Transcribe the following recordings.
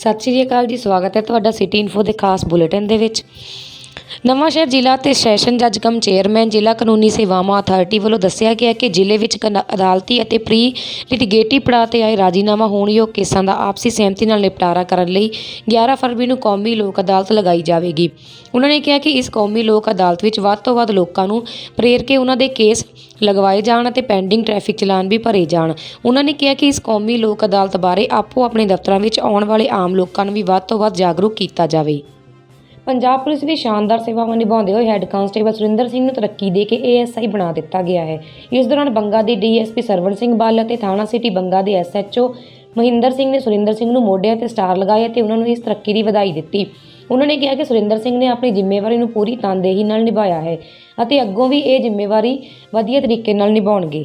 ਸਤਿ ਸ਼੍ਰੀ ਅਕਾਲ ਜੀ ਸਵਾਗਤ ਹੈ ਤੁਹਾਡਾ ਸਿਟੀ ਇਨਫੋ ਦੇ ਖਾਸ ਬੁਲੇਟਿਨ ਦੇ ਵਿੱਚ। ਨਵਾਂਸ਼ਹਿਰ ਜ਼ਿਲ੍ਹਾ ਤੇ ਸੈਸ਼ਨ ਜੱਜ ਕਮ ਚੇਅਰਮੈਨ ਜ਼ਿਲ੍ਹਾ ਕਾਨੂੰਨੀ ਸੇਵਾਵਾਂ ਅਥਾਰਟੀ ਵੱਲੋਂ ਦੱਸਿਆ ਗਿਆ ਕਿ ਜ਼ਿਲ੍ਹੇ ਵਿੱਚ ਕਨ- ਅਦਾਲਤੀ ਅਤੇ ਪ੍ਰੀ ਲਿਟੀਗੇਟਿਵ ਪੜਾਅ ਤੇ ਆਏ ਰਾਜੀਨਾਮਾ ਹੋਣਯੋਗ ਕੇਸਾਂ ਦਾ ਆਪਸੀ ਸਹਿਮਤੀ ਨਾਲ ਨਿਪਟਾਰਾ ਕਰਨ ਲਈ 11 ਫਰਵਰੀ ਨੂੰ ਕੌਮੀ ਲੋਕ ਅਦਾਲਤ ਲਗਾਈ ਜਾਵੇਗੀ। ਉਹਨਾਂ ਨੇ ਕਿਹਾ ਕਿ ਇਸ ਕੌਮੀ ਲੋਕ ਅਦਾਲਤ ਵਿੱਚ ਵੱਧ ਤੋਂ ਵੱਧ ਲੋਕਾਂ ਨੂੰ ਪ੍ਰੇਰ ਕੇ ਉਹਨਾਂ ਦੇ ਕੇਸ ਲਗਵਾਏ ਜਾਣ ਅਤੇ ਪੈਂਡਿੰਗ ਟ੍ਰੈਫਿਕ ਚਲਾਨ ਵੀ ਭਰੇ ਜਾਣ। ਉਹਨਾਂ ਨੇ ਕਿਹਾ ਕਿ ਇਸ ਕੌਮੀ ਲੋਕ ਅਦਾਲਤ ਬਾਰੇ ਆਪੋ ਆਪਣੇ ਦਫ਼ਤਰਾਂ ਵਿੱਚ ਆਉਣ ਵਾਲੇ ਆਮ ਲੋਕਾਂ ਨੂੰ ਵੀ ਵੱਧ ਤੋਂ ਵੱਧ ਜਾਗਰੂਕ ਕੀਤਾ ਜਾਵੇ। ਪੰਜਾਬ ਪੁਲਿਸ ਵਿੱਚ ਸ਼ਾਨਦਾਰ ਸੇਵਾਵਾਂ ਨਿਭਾਉਂਦੇ ਹੋਏ ਹੈੱਡ ਕਾਂਸਟੇਬਲ ਸੁਰਿੰਦਰ ਸਿੰਘ ਨੂੰ ਤਰੱਕੀ ਦੇ ਕੇ ਏਐਸਆਈ ਬਣਾ ਦਿੱਤਾ ਗਿਆ ਹੈ। ਇਸ ਦੌਰਾਨ ਬੰਗਾ ਦੇ ਡੀਐਸਪੀ ਸਰਵਣ ਸਿੰਘ ਬਾਲ ਅਤੇ ਥਾਣਾ ਸਿਟੀ ਬੰਗਾ ਦੇ ਐਸਐਚਓ ਮਹਿੰਦਰ ਸਿੰਘ ਨੇ ਸੁਰਿੰਦਰ ਸਿੰਘ ਨੂੰ ਮੋਢਿਆਂ ਤੇ ਸਟਾਰ ਲਗਾਏ ਅਤੇ ਉਹਨਾਂ ਨੂੰ ਇਸ ਤਰੱਕੀ ਦੀ ਵਧਾਈ ਦਿੱਤੀ। ਉਹਨਾਂ ਨੇ ਕਿਹਾ ਕਿ ਸੁਰਿੰਦਰ ਸਿੰਘ ਨੇ ਆਪਣੀ ਜ਼ਿੰਮੇਵਾਰੀ ਨੂੰ ਪੂਰੀ ਤਨਦੇਹੀ ਨਾਲ ਨਿਭਾਇਆ ਹੈ ਅਤੇ ਅੱਗੋਂ ਵੀ ਇਹ ਜ਼ਿੰਮੇਵਾਰੀ ਵਧੀਆ ਤਰੀਕੇ ਨਾਲ ਨਿਭਾਉਣਗੇ।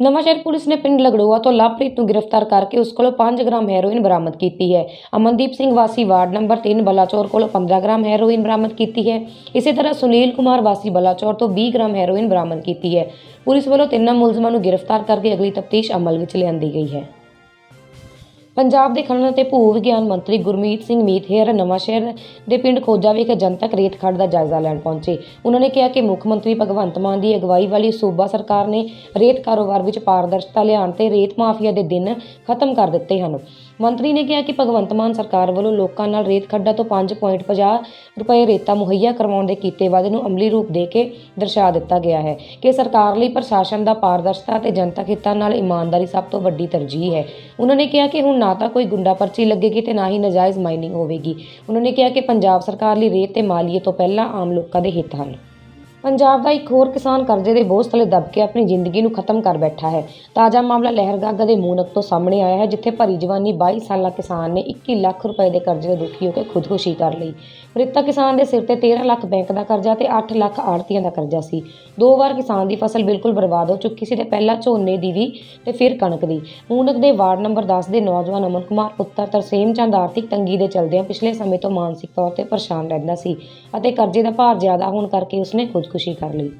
ਨਵਾਂਸ਼ਹਿਰ ਪੁਲਿਸ ਨੇ ਪਿੰਡ ਲਗੜੋਆ ਤੋਂ ਲਵਪ੍ਰੀਤ ਨੂੰ ਗ੍ਰਿਫਤਾਰ ਕਰਕੇ ਉਸ ਕੋਲੋਂ 5 ਗ੍ਰਾਮ ਹੈਰੋਇਨ ਬਰਾਮਦ ਕੀਤੀ ਹੈ। ਅਮਨਦੀਪ ਸਿੰਘ ਵਾਸੀ ਵਾਰਡ ਨੰਬਰ 3 ਬਲਾਚੌਰ ਕੋਲੋਂ 15 ਗ੍ਰਾਮ ਹੈਰੋਇਨ ਬਰਾਮਦ ਕੀਤੀ ਹੈ। ਇਸੇ ਤਰ੍ਹਾਂ ਸੁਨੀਲ ਕੁਮਾਰ ਵਾਸੀ ਬਲਾਚੌਰ ਤੋਂ 20 ਗ੍ਰਾਮ ਹੈਰੋਇਨ ਬਰਾਮਦ ਕੀਤੀ ਹੈ। ਪੁਲਿਸ ਵੱਲੋਂ ਤਿੰਨਾਂ ਮੁਲਜ਼ਮਾਂ ਨੂੰ ਗ੍ਰਿਫਤਾਰ ਕਰਕੇ ਅਗਲੀ ਤਫਤੀਸ਼ ਅਮਲ ਵਿੱਚ ਲਿਆਂਦੀ ਗਈ ਹੈ। ਪੰਜਾਬ ਦੇ ਖਣਨ ਅਤੇ ਭੂ ਵਿਗਿਆਨ ਮੰਤਰੀ ਗੁਰਮੀਤ ਸਿੰਘ ਮੀਤਹੇਰ ਨਵਾਂਸ਼ਹਿਰ ਦੇ ਪਿੰਡ ਖੋਜਾ ਵਿਖੇ ਜਨਤਕ ਰੇਤ ਖੱਡ ਦਾ ਜਾਇਜ਼ਾ ਲੈਣ ਪਹੁੰਚੇ। ਉਹਨਾਂ ਨੇ ਕਿਹਾ ਕਿ ਮੁੱਖ ਮੰਤਰੀ ਭਗਵੰਤ ਮਾਨ ਦੀ ਅਗਵਾਈ ਵਾਲੀ ਸੂਬਾ ਸਰਕਾਰ ਨੇ ਰੇਤ ਕਾਰੋਬਾਰ ਵਿੱਚ ਪਾਰਦਰਸ਼ਤਾ ਲਿਆਉਣ ਤੇ ਰੇਤ ਮਾਫੀਆ ਦੇ ਦਿਨ ਖਤਮ ਕਰ ਦਿੱਤੇ ਹਨ। ਮੰਤਰੀ ਨੇ ਕਿਹਾ ਕਿ ਭਗਵੰਤ ਮਾਨ ਸਰਕਾਰ ਵੱਲੋਂ ਲੋਕਾਂ ਨਾਲ ਰੇਤ ਖੱਡਾਂ ਤੋਂ 5.50 ਰੁਪਏ ਰੇਤਾ ਮੁਹੱਈਆ ਕਰਵਾਉਣ ਦੇ ਕੀਤੇ ਵਾਅਦੇ ਨੂੰ ਅਮਲੀ ਰੂਪ ਦੇ ਕੇ ਦਰਸਾ ਦਿੱਤਾ ਗਿਆ ਹੈ ਕਿ ਸਰਕਾਰ ਲਈ ਪ੍ਰਸ਼ਾਸਨ ਦਾ ਪਾਰਦਰਸ਼ਤਾ ਅਤੇ ਜਨਤਕ ਹਿੱਤਾਂ ਨਾਲ ਇਮਾਨਦਾਰੀ ਸਭ ਤੋਂ ਵੱਡੀ ਤਰਜੀਹ ਹੈ। ਉਹਨਾਂ ਨੇ ਕਿਹਾ ਕਿ ਹੁਣ ਨਾ ਤਾਂ ਕੋਈ ਗੁੰਡਾ ਪਰਚੀ ਲੱਗੇਗੀ ਤੇ ਨਾ ਹੀ ਨਾਜਾਇਜ਼ ਮਾਈਨਿੰਗ ਹੋਵੇਗੀ। ਉਹਨਾਂ ਨੇ ਕਿਹਾ ਕਿ ਪੰਜਾਬ ਸਰਕਾਰ ਲਈ ਰੇਤ ਤੇ ਮਾਲੀਏ ਤੋਂ ਪਹਿਲਾਂ ਆਮ ਲੋਕਾਂ ਦੇ ਹਿੱਤ ਹਨ। ਪੰਜਾਬ ਦਾ ਇੱਕ ਹੋਰ ਕਿਸਾਨ ਕਰਜ਼ੇ ਦੇ ਬੋਝ ਤਲੇ ਦਬ ਕੇ ਆਪਣੀ ਜ਼ਿੰਦਗੀ ਨੂੰ ਖਤਮ ਕਰ ਬੈਠਾ ਹੈ। ਤਾਜ਼ਾ ਮਾਮਲਾ ਲਹਿਰਗਾਗਾ ਦੇ ਮੂਨਕ ਤੋਂ ਸਾਹਮਣੇ ਆਇਆ ਹੈ, ਜਿੱਥੇ ਭਰੀ ਜਵਾਨੀ 22 ਸਾਲਾ ਕਿਸਾਨ ਨੇ 21 ਲੱਖ ਰੁਪਏ ਦੇ ਕਰਜ਼ੇ ਤੋਂ ਦੁਖੀ ਹੋ ਕੇ ਖੁਦਕੁਸ਼ੀ ਕਰ ਲਈ। ਮ੍ਰਿਤਕ ਕਿਸਾਨ ਦੇ ਸਿਰ ਤੇ 13 ਲੱਖ ਬੈਂਕ ਦਾ ਕਰਜ਼ਾ ਤੇ 8 ਲੱਖ ਆੜਤੀਆਂ ਦਾ ਕਰਜ਼ਾ ਸੀ। ਦੋ ਵਾਰ ਕਿਸਾਨ ਦੀ ਫਸਲ ਬਿਲਕੁਲ ਬਰਬਾਦ ਹੋ ਚੁੱਕੀ ਸੀ ਤੇ ਪਹਿਲਾਂ ਝੋਨੇ ਦੀ ਵੀ ਤੇ ਫਿਰ ਕਣਕ ਦੀ। ਮੂਨਕ ਦੇ ਵਾਰਡ ਨੰਬਰ 10 ਦੇ ਨੌਜਵਾਨ ਅਮਨ ਕੁਮਾਰ ਪੁੱਤਰ ਤਰਸੇਮ ਚੰਦ ਆਰਥਿਕ ਤੰਗੀ ਦੇ ਚਲਦਿਆਂ ਪਿਛਲੇ ਸਮੇਂ ਤੋਂ ਮਾਨਸਿਕ ਤੌਰ ਤੇ ਪਰੇਸ਼ਾਨ ਰਹਿੰਦਾ ਸੀ ਅਤੇ ਕਰਜ਼ੇ ਦਾ ਭਾਰ ਜ਼ਿਆਦਾ ਹੋਣ ਕਰਕੇ ਉਸਨੇ ਖੁਦਕੁਸ਼ੀ ਕਰ ਲਈ।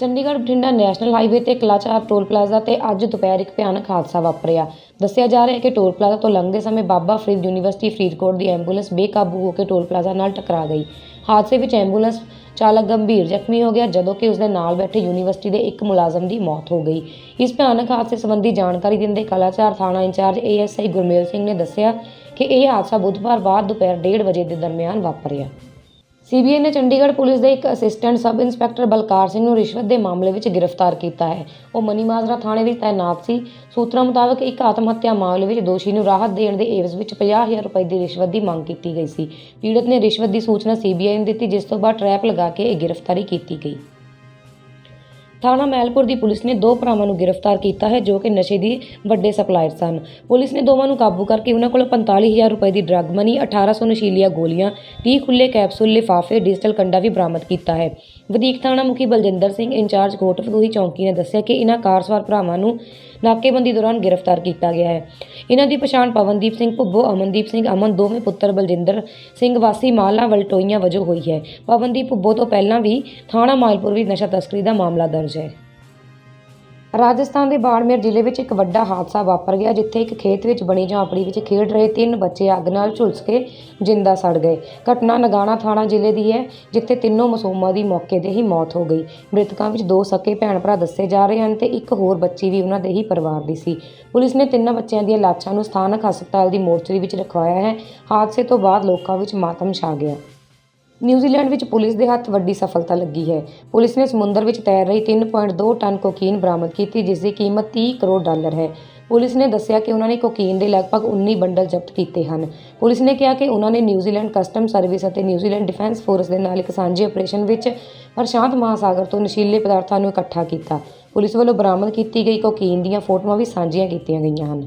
ਚੰਡੀਗੜ੍ਹ ਬਠਿੰਡਾ ਨੈਸ਼ਨਲ ਹਾਈਵੇ ਤੇ ਕਲਾਚਾਰ ਟੋਲ ਪਲਾਜ਼ਾ ਤੇ ਅੱਜ ਦੁਪਹਿਰ ਇੱਕ ਭਿਆਨਕ ਹਾਦਸਾ ਵਾਪਰਿਆ। ਦੱਸਿਆ ਜਾ ਰਿਹਾ ਹੈ ਕਿ ਟੋਲ ਪਲਾਜ਼ਾ ਤੋਂ ਲੰਘਦੇ ਸਮੇਂ ਬਾਬਾ ਫਰੀਦ ਯੂਨੀਵਰਸਿਟੀ ਫਰੀਦਕੋਟ ਦੀ ਐਂਬੂਲੈਂਸ ਬੇਕਾਬੂ ਹੋ ਕੇ ਟੋਲ ਪਲਾਜ਼ਾ ਨਾਲ ਟਕਰਾ ਗਈ। ਹਾਦਸੇ ਵਿੱਚ ਐਂਬੂਲੈਂਸ ਚਾਲਕ ਗੰਭੀਰ ਜ਼ਖਮੀ ਹੋ ਗਿਆ, ਜਦੋਂ ਕਿ ਉਸਦੇ ਨਾਲ ਬੈਠੇ ਯੂਨੀਵਰਸਿਟੀ ਦੇ ਇੱਕ ਮੁਲਾਜ਼ਮ ਦੀ ਮੌਤ ਹੋ ਗਈ। ਇਸ ਭਿਆਨਕ ਹਾਦਸੇ ਸੰਬੰਧੀ ਜਾਣਕਾਰੀ ਦਿੰਦੇ ਕਲਾਚਾਰ ਥਾਣਾ ਇੰਚਾਰਜ ਏਐਸਆਈ ਗੁਰਮੇਲ ਸਿੰਘ ਨੇ ਦੱਸਿਆ ਕਿ ਇਹ ਹਾਦਸਾ ਬੁੱਧਵਾਰ ਬਾਅਦ ਦੁਪਹਿਰ 1:30 ਵਜੇ ਦੇ ਦਰਮਿਆਨ ਵਾਪਰਿਆ। ਸੀਬੀਆਈ ਨੇ ਚੰਡੀਗੜ੍ਹ ਪੁਲਿਸ ਦੇ ਇੱਕ assistant sub inspector Balkar Singh ਨੂੰ ਰਿਸ਼ਵਤ ਦੇ ਮਾਮਲੇ ਵਿੱਚ ਗ੍ਰਿਫਤਾਰ ਕੀਤਾ ਹੈ। ਉਹ ਮਨੀ ਮਾਜਰਾ ਥਾਣੇ ਵਿੱਚ ਤਾਇਨਾਤ ਸੀ। ਸੂਤਰਾਂ ਮੁਤਾਬਕ ਇੱਕ ਆਤਮ ਹੱਤਿਆ ਮਾਮਲੇ ਵਿੱਚ ਦੋਸ਼ੀ ਨੂੰ ਰਾਹਤ ਦੇਣ ਦੇ ਏਵਜ਼ ਵਿੱਚ 50000 ਰੁਪਏ ਦੀ ਰਿਸ਼ਵਤ ਦੀ ਮੰਗ ਕੀਤੀ ਗਈ ਸੀ। ਪੀੜਤ ਨੇ ਰਿਸ਼ਵਤ ਦੀ ਸੂਚਨਾ ਸੀਬੀਆਈ ਨੂੰ ਦਿੱਤੀ, ਜਿਸ ਤੋਂ ਬਾਅਦ ਟਰੈਪ ਲਗਾ ਕੇ ਇਹ ਗ੍ਰਿਫਤਾਰੀ ਕੀਤੀ ਗਈ। ਥਾਣਾ ਮੈਲਪੁਰ ਦੀ ਪੁਲਿਸ ਨੇ ਦੋ ਭਰਾਵਾਂ ਨੂੰ ਗ੍ਰਿਫਤਾਰ ਕੀਤਾ ਹੈ, ਜੋ ਕਿ ਨਸ਼ੇ ਦੀ ਵੱਡੇ ਸਪਲਾਇਰ ਸਨ। ਪੁਲਿਸ ਨੇ ਦੋਵਾਂ ਨੂੰ ਕਾਬੂ ਕਰਕੇ ਉਹਨਾਂ ਕੋਲੋਂ 45000 ਰੁਪਏ ਦੀ ਡਰੱਗ ਮਨੀ 1800 ਨਸ਼ੀਲੀਆਂ ਗੋਲੀਆਂ 30 ਖੁੱਲੇ ਕੈਪਸੂਲ, ਲਿਫਾਫੇ, ਡਿਜੀਟਲ ਕੰਡਾ ਵੀ ਬਰਾਮਦ ਕੀਤਾ ਹੈ। ਵਧੀਕ ਥਾਣਾ ਮੁਖੀ ਬਲਜਿੰਦਰ ਸਿੰਘ ਇੰਚਾਰਜ ਕੋਟਫਦੂਹੀ ਚੌਂਕੀ ਨੇ ਦੱਸਿਆ ਕਿ ਇਹਨਾਂ ਕਾਰਸਵਾਰ ਭਰਾਵਾਂ ਨੂੰ ਨਾਕੇਬੰਦੀ ਦੌਰਾਨ ਗ੍ਰਿਫਤਾਰ ਕੀਤਾ ਗਿਆ ਹੈ। ਇਹਨਾਂ ਦੀ ਪਛਾਣ ਪਵਨਦੀਪ ਸਿੰਘ, ਭੁੱਬੋ ਅਮਨਦੀਪ ਸਿੰਘ, ਅਮਨ ਦੋਵੇਂ ਪੁੱਤਰ ਬਲਜਿੰਦਰ ਸਿੰਘ, ਵਾਸੀ ਮਾਲਾ, ਵਲਟੋਈਆਂ ਵਜੋਂ ਹੋਈ ਹੈ। ਪਵਨਦੀਪ ਭੁੱਬੋ ਤੋਂ ਪਹਿਲਾਂ ਵੀ ਥਾਣਾ ਮਾਲਪੁਰ ਵਿੱਚ ਨਸ਼ਾ ਤਸਕਰੀ ਦਾ ਮਾਮਲਾ ਦਰਜ ਹੈ ਰਾਜਸਥਾਨ ਦੇ ਬਾੜਮੇਰ ਜ਼ਿਲ੍ਹੇ ਵਿੱਚ ਇੱਕ ਵੱਡਾ ਹਾਦਸਾ ਵਾਪਰ ਗਿਆ, ਜਿੱਥੇ ਇੱਕ ਖੇਤ ਵਿੱਚ ਬਣੀ ਝਾਂਪੜੀ ਵਿੱਚ ਖੇਡ ਰਹੇ ਤਿੰਨ ਬੱਚੇ ਅੱਗ ਨਾਲ ਝੁਲਸ ਕੇ ਜਿੰਦਾ ਸੜ ਗਏ। ਘਟਨਾ ਨਗਾਣਾ ਥਾਣਾ ਜ਼ਿਲ੍ਹੇ ਦੀ ਹੈ, ਜਿੱਥੇ ਤਿੰਨੋਂ ਮਾਸੂਮਾਂ ਦੀ ਮੌਕੇ 'ਤੇ ਹੀ ਮੌਤ ਹੋ ਗਈ। ਮ੍ਰਿਤਕਾਂ ਵਿੱਚ ਦੋ ਸਕੇ ਭੈਣ ਭਰਾ ਦੱਸੇ ਜਾ ਰਹੇ ਹਨ ਤੇ ਇੱਕ ਹੋਰ ਬੱਚੀ ਵੀ ਉਹਨਾਂ ਦੇ ਹੀ ਪਰਿਵਾਰ ਦੀ ਸੀ। ਪੁਲਿਸ ਨੇ ਤਿੰਨਾਂ ਬੱਚਿਆਂ ਦੀਆਂ ਲਾਸ਼ਾਂ ਨੂੰ ਸਥਾਨਕ ਹਸਪਤਾਲ ਦੀ ਮੋਰਚਰੀ ਵਿੱਚ ਰਖਵਾਇਆ ਹੈ। ਹਾਦਸੇ ਤੋਂ ਬਾਅਦ ਲੋਕਾਂ ਵਿੱਚ ਮਾਤਮ ਛਾ ਗਿਆ। ਨਿਊਜ਼ੀਲੈਂਡ ਵਿੱਚ ਪੁਲਿਸ ਦੇ ਹੱਥ ਵੱਡੀ ਸਫਲਤਾ ਲੱਗੀ ਹੈ। ਪੁਲਿਸ ਨੇ ਸਮੁੰਦਰ ਵਿੱਚ ਤੈਰ ਰਹੀ 3.2 ਟਨ ਕੋਕੀਨ ਬਰਾਮਦ ਕੀਤੀ, ਜਿਸ ਦੀ ਕੀਮਤ 30 ਕਰੋੜ ਡਾਲਰ ਹੈ। ਪੁਲਿਸ ਨੇ ਦੱਸਿਆ ਕਿ ਉਹਨਾਂ ਨੇ ਕੋਕੀਨ ਦੇ ਲਗਭਗ 19 ਬੰਡਲ ਜ਼ਬਤ ਕੀਤੇ ਹਨ। ਪੁਲਿਸ ਨੇ ਕਿਹਾ ਕਿ ਉਹਨਾਂ ਨੇ ਨਿਊਜ਼ੀਲੈਂਡ ਕਸਟਮ ਸਰਵਿਸ ਅਤੇ ਨਿਊਜ਼ੀਲੈਂਡ ਡਿਫੈਂਸ ਫੋਰਸ ਦੇ ਨਾਲ ਇੱਕ ਸਾਂਝੇ ਆਪਰੇਸ਼ਨ ਵਿੱਚ ਪ੍ਰਸ਼ਾਂਤ ਮਹਾਸਾਗਰ ਤੋਂ ਨਸ਼ੀਲੇ ਪਦਾਰਥਾਂ ਨੂੰ ਇਕੱਠਾ ਕੀਤਾ। ਪੁਲਿਸ ਵੱਲੋਂ ਬਰਾਮਦ ਕੀਤੀ ਗਈ ਕੋਕੀਨ ਦੀਆਂ ਫੋਟੋਆਂ ਵੀ ਸਾਂਝੀਆਂ ਕੀਤੀਆਂ ਗਈਆਂ ਹਨ।